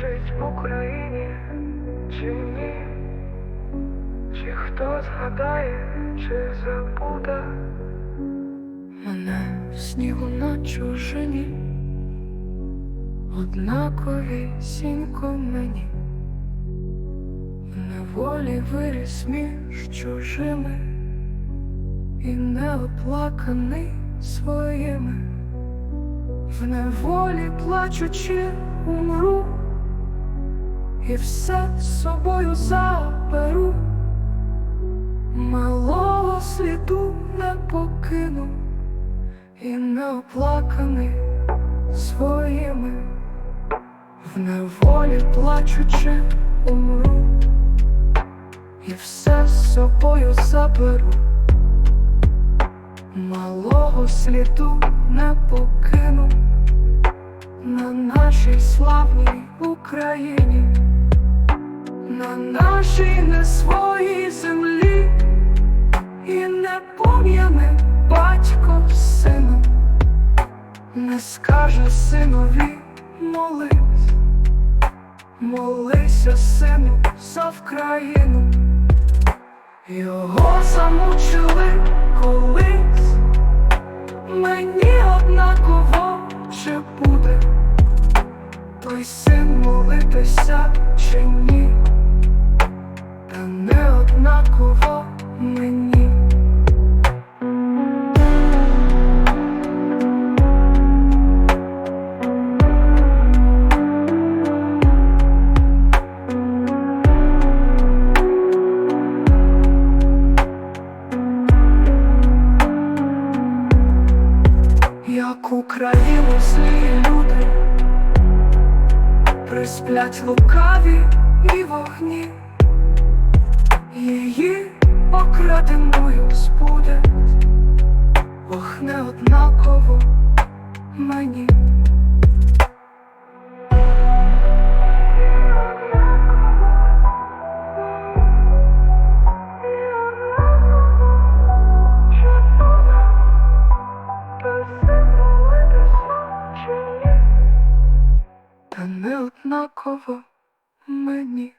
жить в Україні, чи ні, чи хто згадає, чи забуде мене в снігу на чужині, однакові сінько мені, неволі виріс між чужими і неоплаканий своїми. В неволі плачучи умру і все з собою заберу, малого сліду не покину, і не оплаканий своїми, в неволі плачучи умру, і все з собою заберу. Малого сліду не покину. На нашій славній Україні, на нашій своїй землі, і не пом'яне батько сину, не скаже синові молись, молися, сину, за Вкраїну. Його замучили колись, Україну злі люди. Присплять лукаві і вогні, її окраденою збуде, Ох, не однаково мені. Та не однаково мені.